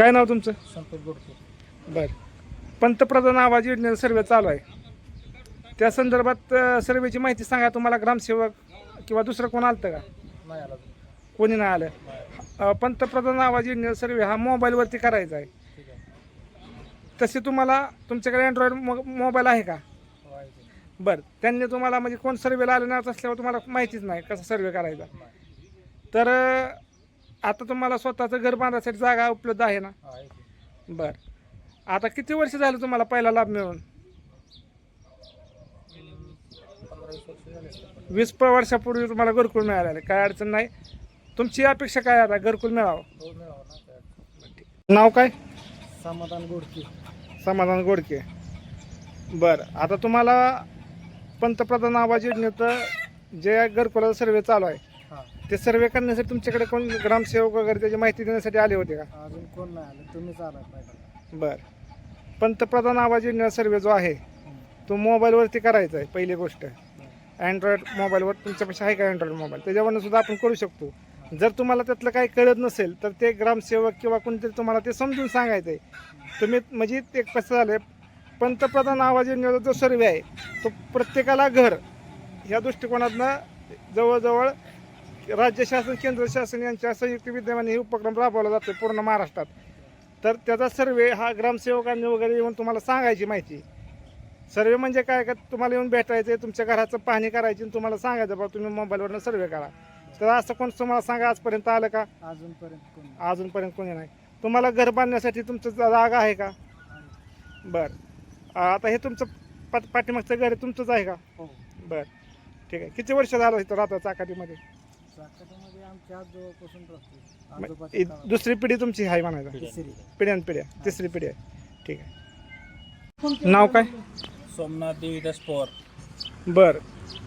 काय नाव तुमचं? संतोष गोडके. बर. पंतप्रधान आवाज योजनेचा सर्वे चालू आहे. त्या संदर्भात अ, सर्वेची माहिती सांगा. तुम्हाला ग्रामसेवक किंवा दुसरं कोण आलं का? नाही आला कोणी नाही आलं. अ, पंतप्रधान आवाज योजनेचा सर्वे हा मोबाईलवरती करायचा आहे. ठीक आहे. तसे तुम्हाला तुमच्याकडे अँड्रॉइड मोबाईल आहे का? हो आहे ते. बरं. त्यांनी तुम्हाला म्हणजे कोण सर्वेला आलं नाही असल्यावर तुम्हाला माहितीच नाही कसा सर्वे करायचा. तर अ, आता तुम्हाला स्वतःचं घर बांधण्यासाठी जागा उपलब्ध आहे ना? हा, आहे. बरं. आता किती वर्ष झालं तुम्हाला पहिला लाभ मिळून? पंधरा वीस वर्ष झाले असतील. वीस प- वर्षापूर्वी तुम्हाला घरकुल मिळालेलं आहे. काय अडचण नाही. तुमची अपेक्षा काय आता? घरकुल मिळावं? हो मिळावा ना काय अडचण. नाव काय? समाधान गोडके. समाधान गोडके. बरं. आता तुम्हाला पंतप्रधान आवाज योजनेचं जे घरकुलाचा सर्वे चालू आहे ते सर्वे करण्यासाठी तुमच्याकडे कोण ग्रामसेवक वगैरे त्याची माहिती देण्यासाठी आले होते का? अजून कोण नाही आलं. तुम्हीच पाहिजे बरं. पंतप्रधान आवाज योजनेचा सर्वे जो आहे. तो मोबाईलवरती करायचा आहे पहिली गोष्ट. अँड्रॉइड मोबाईलवर तुमच्यापाशी आहे का अँड्रॉइड मोबाईल? त्याच्यावरनं सुद्धा आपण करू शकतो. जर तुम्हाला त्यातलं काही कळत नसेल तर ते ग्रामसेवक किंवा कोणतरी तुम्हाला ते समजून सांगायचं आहे तुम्ही म्हणजे ते कसं झालं पंतप्रधान आवाज योजनेचा जो सर्वे आहे तो प्रत्येकाला घर ह्या दृष्टिकोनातनं जवळजवळ राज्य शासन केंद्र शासन यांच्या संयुक्त विद्यमाने हे उपक्रम राबवला जातो पूर्ण महाराष्ट्रात. तर त्याचा सर्वे हा ग्रामसेवकांनी वगैरे येऊन तुम्हाला सांगायची माहिती. सर्वे म्हणजे काय? का तुम्हाला येऊन भेटायचं आहे तुमच्या घराचं पाहणी करायची आणि तुम्हाला सांगायचं बा तुम्ही मोबाईलवरनं सर्वे करा. तर असं कोण तुम्हाला सांगा आजपर्यंत आलं का? अजूनपर्यंत कोण. अजूनपर्यंत कोणी नाही. तुम्हाला घर बांधण्यासाठी तुमचं जागा आहे का? बरं. आता हे तुमचं पाठ पाठीमागचं घर तुमचंच आहे का? हो. बरं. ठीक आहे. किती वर्ष झालं इथं राहता चाकाटीमध्ये चाकटीमध्ये आमच्या आजोबापासून राहतो. इ- आजोबाच्या काळात. दुसरी पिढी तुमची आहे म्हणायचं. तिसरी पिढ्यान पिढ्या. तिसरी पिढी आहे. ठीक आहे. नाव काय? सोमनाथ देवीदास पवार बर.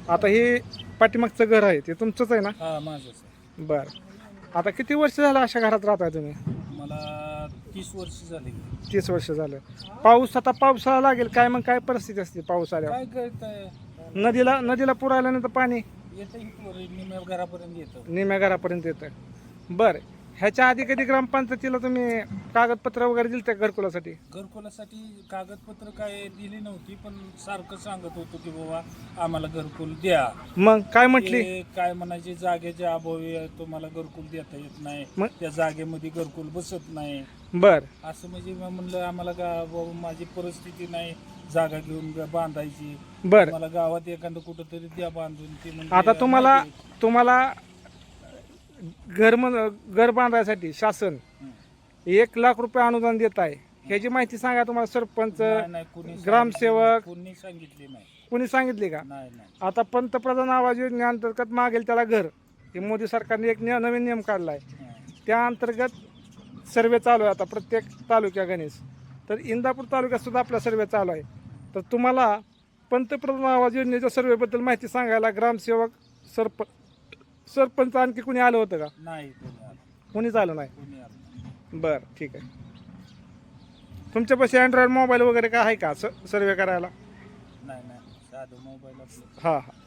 आता हे पाठीमागचं घर आहे ते तुमचंच आहे ना? हा माझंच बर. आता किती वर्ष झालं अशा घरात राहताय तुम्ही? मला तीस वर्ष झाली. तीस वर्ष झालं. पाऊस आता पावसाळा लागेल. काय मग काय परिस्थिती असते पाऊस आल्यावर काय करताय? नदीला नदीला पूर आल्यानंतर पाणी? येतं निम्या घरापर्यंत येतं. निम्या घरापर्यंत येतं. बर. ह्याच्या आधी कधी ग्रामपंचायतीला तुम्ही कागदपत्र वगैरे दिलं त्या घरकुलासाठी? घरकुलासाठी कागदपत्र काय दिली नव्हती पण सारखं सांगत होतो की बाबा आम्हाला घरकुल द्या. मग काय म्हटली? ते काय म्हणायचे जागेच्या अभावी तुम्हाला घरकुल देता येत नाही. मग? त्या जागेमध्ये घरकुल बसत नाही. बर. असं म्हणजे म्हणलं आम्हाला का बाबा माझी परिस्थिती नाही. जागा घेऊन बांधायची. बर. मला गावात एखादं कुठं तरी द्या बांधून ते म्हणजे आता तुम्हाला. तुम्हाला घर म्हण घर बांधायसाठी शासन. एक लाख रुपये अनुदान देत आहे. ह्याची माहिती सांगा तुम्हाला सरपंच नाही, नाही, कोणी ग्रामसेवक- सांगितली- कोणी सांगितले नाही. कोणी सांगितले का? नाही नाही. आता पंतप्रधान आवाज योजनेअंतर्गत मागेल त्याला घर. हे मोदी सरकारने एक नवीन नियम काढला आहे. त्या अंतर्गत सर्वे चालू आहे आता प्रत्येक तालुक्या गणेश. तर इंदापूर तालुक्यात सुद्धा आपला सर्वे चालू आहे. तर तुम्हाला पंतप्रधान आवाज योजनेच्या सर्वेबद्दल माहिती सांगायला ग्रामसेवक सरप सरपंच आणखी कुणी आलं होतं का? नाही कोणीच आलं नाही. बरं ठीक आहे. तुमच्यापाशी अँड्रॉइड मोबाईल वगैरे काय आहे का? स सर्वे करायला? नाही नाही. साधं मोबाईल हां हां.